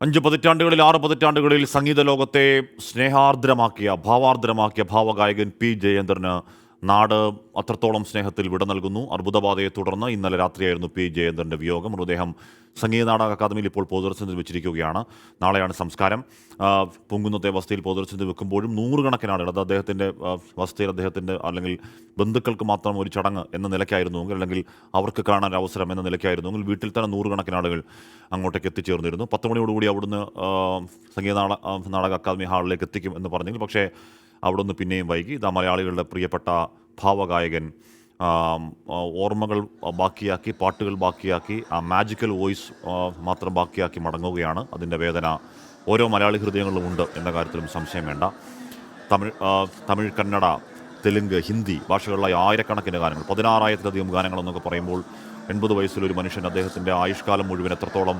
അഞ്ച് പതിറ്റാണ്ടുകളിൽ ആറ് പതിറ്റാണ്ടുകളിൽ സംഗീത ലോകത്തെ സ്നേഹാർദ്രമാക്കിയ ഭാവാർദ്രമാക്കിയ ഭാവഗായകൻ പി ജയേന്ദ്രന് നാട് അത്രത്തോളം സ്നേഹത്തിൽ വിട നൽകുന്നു. അർബുദബാധയെ തുടർന്ന് ഇന്നലെ രാത്രിയായിരുന്നു പി ജയേന്ദ്രന്റെ വിയോഗം. മൃതദേഹം സംഗീത നാടക അക്കാദമിയിൽ ഇപ്പോൾ പൊതുദർശനത്തിൽ വെച്ചിരിക്കുകയാണ്. നാളെയാണ് സംസ്കാരം. പൊങ്കുന്നത്തെ വസതിയിൽ പൊതുദർശനത്തിൽ വെക്കുമ്പോഴും നൂറുകണക്കിന് ആളുകൾ അത് അദ്ദേഹത്തിന്റെ വസതിയിൽ അദ്ദേഹത്തിന്റെ അല്ലെങ്കിൽ ബന്ധുക്കൾക്ക് മാത്രം ഒരു ചടങ്ങ് എന്ന നിലയ്ക്കായിരുന്നുവെങ്കിൽ അല്ലെങ്കിൽ അവർക്ക് കാണാൻ അവസരം എന്ന നിലയ്ക്കായിരുന്നുവെങ്കിൽ വീട്ടിൽ തന്നെ നൂറുകണക്കിന് ആളുകൾ അങ്ങോട്ടേക്ക് എത്തിച്ചേർന്നിരുന്നു. പത്ത് മണിയോടുകൂടി അവിടുന്ന് സംഗീത നാട നാടക അക്കാദമി ഹാളിലേക്ക് എത്തിക്കും എന്ന് പറഞ്ഞെങ്കിൽ പക്ഷേ അവിടുന്ന് പിന്നെയും വൈകി. ഇതാ മലയാളികളുടെ പ്രിയപ്പെട്ട ഭാവഗായകൻ ഓർമ്മകൾ ബാക്കിയാക്കി പാട്ടുകൾ ബാക്കിയാക്കി ആ മാജിക്കൽ വോയിസ് മാത്രം ബാക്കിയാക്കി മടങ്ങുകയാണ്. അതിന്റെ വേദന ഓരോ മലയാളി ഹൃദയങ്ങളിലും ഉണ്ട് എന്ന കാര്യത്തിലും സംശയം വേണ്ട. തമിഴ് തമിഴ് കന്നഡ തെലുങ്ക് ഹിന്ദി ഭാഷകളിലായി ആയിരക്കണക്കിന് ഗാനങ്ങൾ പതിനാറായിരത്തിലധികം ഗാനങ്ങൾ എന്നൊക്കെ പറയുമ്പോൾ എൺപത് വയസ്സിലൊരു മനുഷ്യൻ അദ്ദേഹത്തിന്റെ ആയുഷ്കാലം മുഴുവൻ എത്രത്തോളം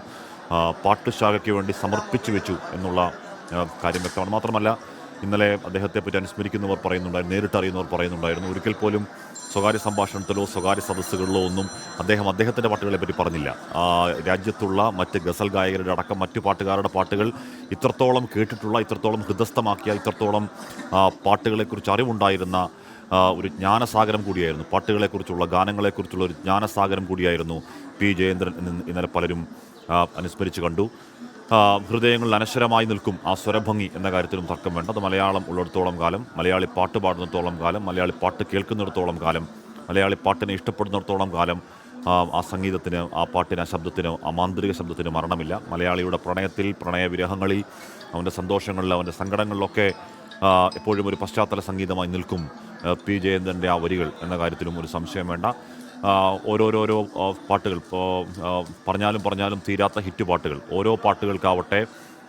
പാട്ടുശാഖയ്ക്ക് വേണ്ടി സമർപ്പിച്ചു വെച്ചു എന്നുള്ള കാര്യം വ്യക്തമാണ്. മാത്രമല്ല ഇന്നലെ അദ്ദേഹത്തെ പറ്റി അനുസ്മരിക്കുന്നവർ പറയുന്നുണ്ടായിരുന്നു നേരിട്ട് അറിയുന്നവർ പറയുന്നുണ്ടായിരുന്നു. ഒരിക്കൽ പോലും സ്വകാര്യ സംഭാഷണത്തിലോ സ്വകാര്യ സദസ്സുകളിലോ ഒന്നും അദ്ദേഹം അദ്ദേഹത്തിന്റെ പാട്ടുകളെ പറ്റി പറഞ്ഞില്ല. രാജ്യത്തുള്ള മറ്റ് ഗസൽ ഗായകരുടെ അടക്കം മറ്റു പാട്ടുകാരുടെ പാട്ടുകൾ ഇത്രത്തോളം കേട്ടിട്ടുള്ള ഇത്രത്തോളം ഹൃദസ്ഥമാക്കിയ ഇത്രത്തോളം പാട്ടുകളെക്കുറിച്ച് അറിവുണ്ടായിരുന്ന ഒരു ജ്ഞാനസാഗരം കൂടിയായിരുന്നു. പാട്ടുകളെക്കുറിച്ചുള്ള ഗാനങ്ങളെക്കുറിച്ചുള്ള ഒരു ജ്ഞാനസാഗരം കൂടിയായിരുന്നു പി ജയേന്ദ്രൻ ഇന്നലെ പലരും അനുസ്മരിച്ചു കണ്ടു. ഹൃദയങ്ങളിൽ അനശ്വരമായി നിൽക്കും. ആ സ്വരഭംഗി എന്ന കാര്യത്തിലും തർക്കം വേണ്ട. അത് മലയാളം ഉള്ളിടത്തോളം കാലം മലയാളി പാട്ട് പാടുന്നിടത്തോളം കാലം മലയാളി പാട്ട് കേൾക്കുന്നിടത്തോളം കാലം മലയാളി പാട്ടിനെ ഇഷ്ടപ്പെടുന്നിടത്തോളം കാലം ആ, സംഗീതത്തിന് ആ പാട്ടിന് ആ ശബ്ദത്തിന് ആ മാന്ത്രിക ശബ്ദത്തിന് മരണമില്ല. മലയാളിയുടെ പ്രണയത്തിൽ പ്രണയവിരഹങ്ങളിൽ അവന്റെ സന്തോഷങ്ങളിൽ അവന്റെ സങ്കടങ്ങളിലൊക്കെ എപ്പോഴും ഒരു പശ്ചാത്തല സംഗീതമായി നിൽക്കും പി ജയന്തന്റെ ആ വരികൾ എന്ന കാര്യത്തിലും ഒരു സംശയം വേണ്ട. ഓരോരോരോ പാട്ടുകൾ. പറഞ്ഞാലും പറഞ്ഞാലും തീരാത്ത ഹിറ്റ് പാട്ടുകൾ. ഓരോ പാട്ടുകൾക്കാവട്ടെ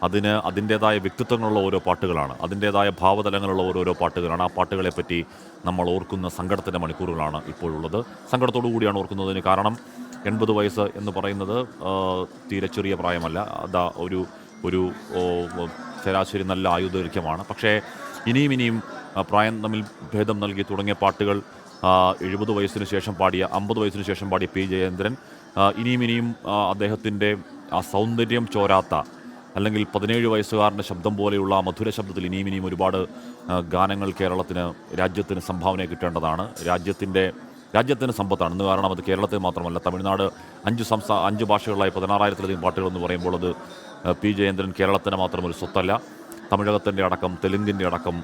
അതിന് അതിന്റേതായ വ്യക്തിത്വങ്ങളുള്ള ഓരോ പാട്ടുകളാണ്. അതിന്റേതായ ഭാവതലങ്ങളുള്ള ഓരോരോ പാട്ടുകളാണ്. ആ പാട്ടുകളെ പറ്റി നമ്മൾ ഓർക്കുന്ന സങ്കടത്തിന്റെ മണിക്കൂറുകളാണ് ഇപ്പോഴുള്ളത്. സങ്കടത്തോടു കൂടിയാണ് ഓർക്കുന്നതിന് കാരണം എൺപത് വയസ്സ് എന്ന് പറയുന്നത് തീരെ ചെറിയ പ്രായമല്ല. അതാ ഒരു ഒരു ശരാശരി നല്ല ആയുർദൈർഘ്യമാണ് പക്ഷേ ഇനിയും ഇനിയും പ്രായം തമ്മിൽ ഭേദം നൽകി തുടങ്ങിയ പാട്ടുകൾ എഴുപത് വയസ്സിന് ശേഷം പാടിയ അമ്പത് വയസ്സിന് ശേഷം പാടിയ പി ജയേന്ദ്രൻ ഇനിയും ഇനിയും അദ്ദേഹത്തിന്റെ ആ സൗന്ദര്യം ചോരാത്ത അല്ലെങ്കിൽ പതിനേഴ് വയസ്സുകാരന്റെ ശബ്ദം പോലെയുള്ള ആ മധുര ശബ്ദത്തിൽ ഇനിയും ഇനിയും ഒരുപാട് ഗാനങ്ങൾ കേരളത്തിന് രാജ്യത്തിന് സംഭാവന കിട്ടേണ്ടതാണ്. രാജ്യത്തിന്റെ രാജ്യത്തിന് സമ്പത്താണ്. ഇന്ന് കാരണം അത് കേരളത്തിൽ മാത്രമല്ല തമിഴ്നാട് അഞ്ച് സംസ്ഥാന അഞ്ച് ഭാഷകളായി പതിനാറായിരത്തിലധികം പാട്ടുകൾ എന്ന് പറയുമ്പോൾ അത് പി ജയേന്ദ്രൻ കേരളത്തിന് മാത്രം ഒരു സ്വത്തല്ല. തമിഴകത്തിന്റെ അടക്കം തെലുങ്കിന്റെ അടക്കം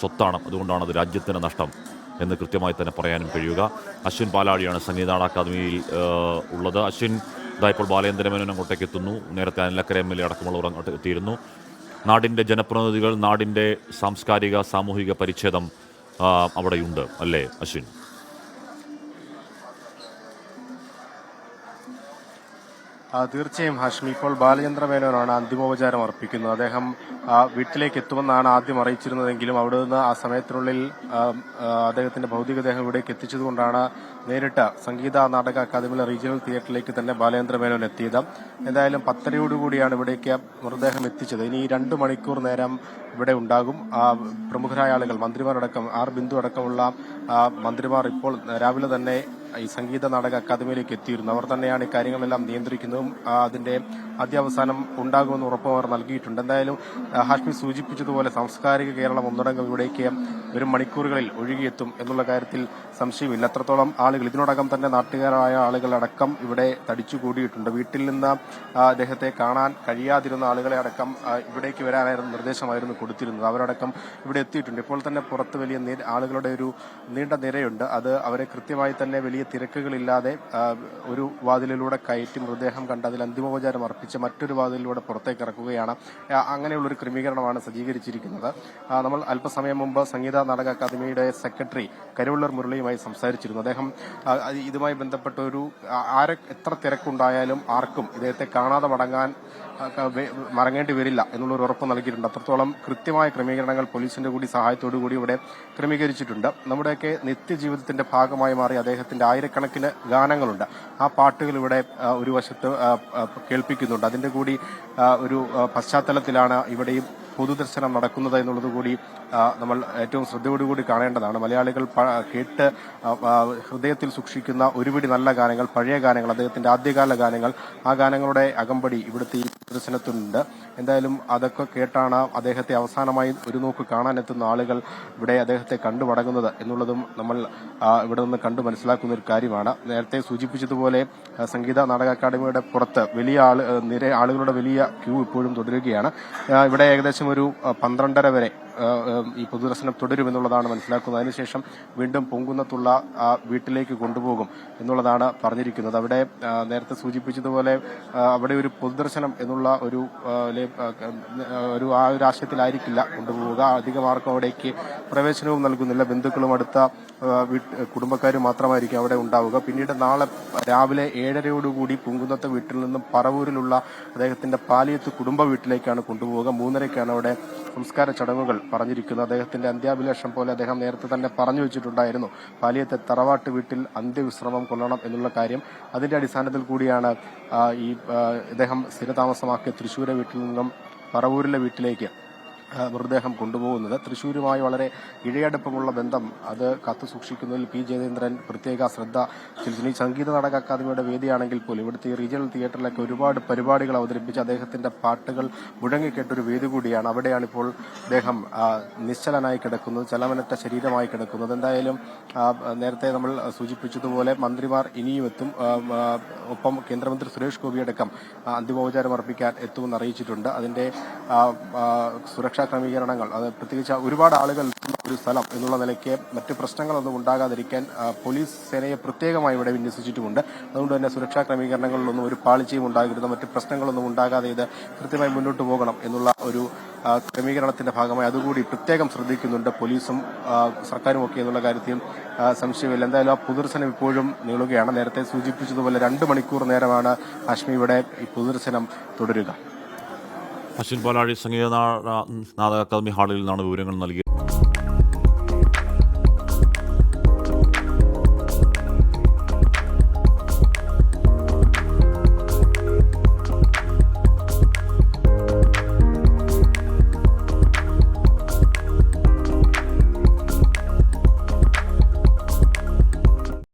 സ്വത്താണ്. അതുകൊണ്ടാണ് അത് രാജ്യത്തിന് നഷ്ടം. എന്ന് കൃത്യമായി തന്നെ പറയാനും കഴിയുക. അശ്വിൻ പാലാഴിയാണ് സംഗീതാട അക്കാദമിയിൽ ഉള്ളത്. അശ്വിൻ ഇതാ ഇപ്പോൾ ബാലേന്ദ്രമേനോൻ അങ്ങോട്ടേക്ക് എത്തുന്നു. നേരത്തെ അനിലക്കര എം എൽ എ അടക്കമുള്ളവർ അങ്ങോട്ട് എത്തിയിരുന്നു. നാടിന്റെ ജനപ്രതിനിധികൾ നാടിന്റെ സാംസ്കാരിക സാമൂഹിക പരിച്ഛേദം അവിടെയുണ്ട്. അല്ലേ അശ്വിൻ? തീർച്ചയായും ഹാഷ്മി. ഇപ്പോൾ ബാലചന്ദ്ര മേനോനാണ് അന്തിമോപചാരം അർപ്പിക്കുന്നത്. അദ്ദേഹം വീട്ടിലേക്ക് എത്തുമെന്നാണ് ആദ്യം അറിയിച്ചിരുന്നതെങ്കിലും അവിടെ നിന്ന് ആ സമയത്തിനുള്ളിൽ അദ്ദേഹത്തിന്റെ ഭൗതികദേഹം ഇവിടേക്ക് എത്തിച്ചതുകൊണ്ടാണ് നേരിട്ട് സംഗീത നാടക അക്കാദമിയിലെ റീജിയണൽ തിയേറ്ററിലേക്ക് തന്നെ ബാലചന്ദ്ര മേനോൻ എത്തിയത്. എന്തായാലും പത്തരയോടുകൂടിയാണ് ഇവിടേക്ക് മൃതദേഹം എത്തിച്ചത്. ഇനി രണ്ട് മണിക്കൂർ നേരം ഇവിടെ ഉണ്ടാകും. ആ, പ്രമുഖരായ ആളുകൾ മന്ത്രിമാരടക്കം ആർ ബിന്ദു അടക്കമുള്ള മന്ത്രിമാർ ഇപ്പോൾ രാവിലെ തന്നെ ഈ സംഗീത നാടക അക്കാദമിയിലേക്ക് എത്തിയിരുന്നു. അവർ തന്നെയാണ് ഈ കാര്യങ്ങളെല്ലാം നിയന്ത്രിക്കുന്നതും അതിന്റെ അത്യാവസാനം ഉണ്ടാകുമെന്ന് ഉറപ്പ് അവർ നൽകിയിട്ടുണ്ട്. എന്തായാലും ഹാഷ്മി സൂചിപ്പിച്ചതുപോലെ സാംസ്കാരിക കേരളം ഒന്നടങ്കം ഇവിടേക്ക് വരും മണിക്കൂറുകളിൽ ഒഴുകിയെത്തും എന്നുള്ള കാര്യത്തിൽ സംശയമില്ല. അത്രത്തോളം ആളുകൾ ഇതിനോടകം തന്നെ നാട്ടുകാരായ ആളുകളടക്കം ഇവിടെ തടിച്ചുകൂടിയിട്ടുണ്ട്. വീട്ടിൽ നിന്ന് അദ്ദേഹത്തെ കാണാൻ കഴിയാതിരുന്ന ആളുകളെ അടക്കം ഇവിടേക്ക് വരാനായിരുന്നു നിർദ്ദേശമായിരുന്നു കൊടുത്തിരുന്നത്. അവരടക്കം ഇവിടെ എത്തിയിട്ടുണ്ട്. ഇപ്പോൾ തന്നെ പുറത്ത് വലിയ ആളുകളുടെ ഒരു നീണ്ട നിരയുണ്ട്. അത് അവരെ കൃത്യമായി തന്നെ വലിയ തിരക്കുകളില്ലാതെ ഒരു വാതിലിലൂടെ കയറ്റി മൃതദേഹം കണ്ട് അതിൽ അന്തിമോപചാരം അർപ്പിച്ച് മറ്റൊരു വാതിലിലൂടെ പുറത്തേക്ക് ഇറക്കുകയാണ്. അങ്ങനെയുള്ളൊരു ക്രമീകരണമാണ് സജ്ജീകരിച്ചിരിക്കുന്നത്. നമ്മൾ അല്പസമയം മുമ്പ് സംഗീത നാടക അക്കാദമിയുടെ സെക്രട്ടറി കരുവള്ളർ മുരളിയുമായി സംസാരിച്ചിരുന്നു. അദ്ദേഹം ഇതുമായി ബന്ധപ്പെട്ട ഒരു ആരെ എത്ര തിരക്കുണ്ടായാലും ആർക്കും ഇദ്ദേഹത്തെ കാണാതെ മടങ്ങാൻ മറങ്ങേണ്ടി വരില്ല എന്നുള്ളൊരു ഉറപ്പ് നൽകിയിട്ടുണ്ട്. അത്രത്തോളം കൃത്യമായ ക്രമീകരണങ്ങൾ പോലീസിന്റെ കൂടി സഹായത്തോടു കൂടി ഇവിടെ ക്രമീകരിച്ചിട്ടുണ്ട്. നമ്മുടെയൊക്കെ നിത്യജീവിതത്തിന്റെ ഭാഗമായി മാറി അദ്ദേഹത്തിന്റെ ആയിരക്കണക്കിന് ഗാനങ്ങളുണ്ട്. ആ പാട്ടുകൾ ഇവിടെ ഒരു വശത്ത് കേൾപ്പിക്കുന്നുണ്ട്. അതിന്റെ കൂടി ഒരു പശ്ചാത്തലത്തിലാണ് ഇവിടെയും പൊതുദർശനം നടക്കുന്നത് എന്നുള്ളത് കൂടി നമ്മൾ ഏറ്റവും ശ്രദ്ധയോടുകൂടി കാണേണ്ടതാണ്. മലയാളികൾ കേട്ട് ഹൃദയത്തിൽ സൂക്ഷിക്കുന്ന ഒരുപിടി നല്ല ഗാനങ്ങൾ പഴയ ഗാനങ്ങൾ അദ്ദേഹത്തിന്റെ ആദ്യകാല ഗാനങ്ങൾ ആ ഗാനങ്ങളുടെ അകമ്പടി ഇവിടുത്തെ ഈ പ്രദർശനത്തിനുണ്ട് എന്തായാലും അതൊക്കെ കേട്ടാണ് അദ്ദേഹത്തെ അവസാനമായി ഒരു നോക്ക് കാണാനെത്തുന്ന ആളുകൾ ഇവിടെ അദ്ദേഹത്തെ കണ്ടു മടങ്ങുന്നത് എന്നുള്ളതും നമ്മൾ ഇവിടെ നിന്ന് കണ്ടു മനസ്സിലാക്കുന്ന ഒരു കാര്യമാണ്. നേരത്തെ സൂചിപ്പിച്ചതുപോലെ സംഗീത നാടക അക്കാദമിയുടെ പുറത്ത് വലിയ ആൾ നിര ആളുകളുടെ വലിയ ക്യൂ ഇപ്പോഴും തുടരുകയാണ്. ഇവിടെ ഏകദേശം ഒരു പന്ത്രണ്ടര വരെ. ഈ പൊതുദർശനം തുടരുമെന്നുള്ളതാണ് മനസ്സിലാക്കുന്നത്. അതിനുശേഷം വീണ്ടും പൊങ്കുന്നത്തുള്ള ആ വീട്ടിലേക്ക് കൊണ്ടുപോകും എന്നുള്ളതാണ് പറഞ്ഞിരിക്കുന്നത്. അവിടെ നേരത്തെ സൂചിപ്പിച്ചതുപോലെ അവിടെ ഒരു പൊതുദർശനം എന്നുള്ള ഒരു ഒരു ആ ഒരു ആശയത്തിലായിരിക്കില്ല കൊണ്ടുപോവുക. അധികം ആർക്കും അവിടേക്ക് പ്രവേശനവും നൽകുന്നില്ല. ബന്ധുക്കളും അടുത്ത കുടുംബക്കാരും മാത്രമായിരിക്കും അവിടെ ഉണ്ടാവുക. പിന്നീട് നാളെ രാവിലെ ഏഴരയോടുകൂടി പുങ്കുന്നത്തെ വീട്ടിൽ നിന്നും പറവൂരിലുള്ള അദ്ദേഹത്തിന്റെ പാലിയത്ത് കുടുംബ വീട്ടിലേക്കാണ് കൊണ്ടുപോവുക. മൂന്നരയ്ക്കാണ് അവിടെ സംസ്കാര ചടങ്ങുകൾ പറഞ്ഞിരിക്കുന്നത് അദ്ദേഹത്തിന്റെ അന്ത്യാഭിലാഷം പോലെ അദ്ദേഹം നേരത്തെ തന്നെ പറഞ്ഞു വെച്ചിട്ടുണ്ടായിരുന്നു. പാലിയത്തെ തറവാട്ട് വീട്ടിൽ അന്ത്യവിശ്രമം കൊള്ളണം എന്നുള്ള കാര്യം. അതിന്റെ അടിസ്ഥാനത്തിൽ കൂടിയാണ് ഈ ഇദ്ദേഹം സ്ഥിരതാമസമാക്കിയ തൃശ്ശൂരെ വീട്ടിൽ നിന്നും പറവൂരിലെ വീട്ടിലേക്ക് മൃതദേഹം കൊണ്ടുപോകുന്നത്. തൃശ്ശൂരുമായി വളരെ ഇഴയടുപ്പമുള്ള ബന്ധം അത് കത്തു സൂക്ഷിക്കുന്നതിൽ പി ജയചന്ദ്രൻ പ്രത്യേക ശ്രദ്ധ ചെലുത്തുന്നു. സംഗീത നാടക അക്കാദമിയുടെ വേദിയാണെങ്കിൽ പോലും ഇവിടുത്തെ റീജിയണൽ തിയേറ്ററിലൊക്കെ ഒരുപാട് പരിപാടികൾ അവതരിപ്പിച്ച് അദ്ദേഹത്തിന്റെ പാട്ടുകൾ മുഴങ്ങിക്കേട്ടൊരു വേദി കൂടിയാണ്. അവിടെയാണ് ഇപ്പോൾ അദ്ദേഹം നിശ്ചലനായി കിടക്കുന്നത് ചലമനറ്റ ശരീരമായി കിടക്കുന്നത്. എന്തായാലും നേരത്തെ നമ്മൾ സൂചിപ്പിച്ചതുപോലെ മന്ത്രിമാർ ഇനിയും എത്തും. ഒപ്പം കേന്ദ്രമന്ത്രി സുരേഷ് ഗോപിയടക്കം അന്തിമോപചാരം അർപ്പിക്കാൻ എത്തുമെന്ന് അറിയിച്ചിട്ടുണ്ട്. അതിന്റെ ആ, സുരക്ഷാ ക്രമീകരണങ്ങൾ അത് പ്രത്യേകിച്ച് ഒരുപാട് ആളുകൾ ഒരു സ്ഥലം എന്നുള്ള നിലയ്ക്ക് മറ്റ് പ്രശ്നങ്ങളൊന്നും ഉണ്ടാകാതിരിക്കാൻ പോലീസ് സേനയെ പ്രത്യേകമായി ഇവിടെ വിന്യസിച്ചിട്ടുമുണ്ട്. അതുകൊണ്ട് തന്നെ സുരക്ഷാ ക്രമീകരണങ്ങളിലൊന്നും ഒരു പാളിച്ചയും ഉണ്ടാകരുത് മറ്റ് പ്രശ്നങ്ങളൊന്നും ഉണ്ടാകാതെ ഇത് കൃത്യമായി മുന്നോട്ട് പോകണം എന്നുള്ള ഒരു ക്രമീകരണത്തിന്റെ ഭാഗമായി അതുകൂടി പ്രത്യേകം ശ്രദ്ധിക്കുന്നുണ്ട് പോലീസും സർക്കാരും ഒക്കെ എന്നുള്ള കാര്യത്തിൽ സംശയമില്ല. എന്തായാലും ആ പൊതുദർശനം ഇപ്പോഴും നീളുകയാണ്. നേരത്തെ സൂചിപ്പിച്ചതുപോലെ രണ്ട് മണിക്കൂർ നേരമാണ് ഹാഷ്മി ഇവിടെ ഈ പൊതുദർശനം തുടരുക. അശ്വിൻ പാലാഴി സംഗീത നാടക അക്കാദമി ഹാളിൽ നിന്നാണ് വിവരങ്ങൾ നൽകിയത്.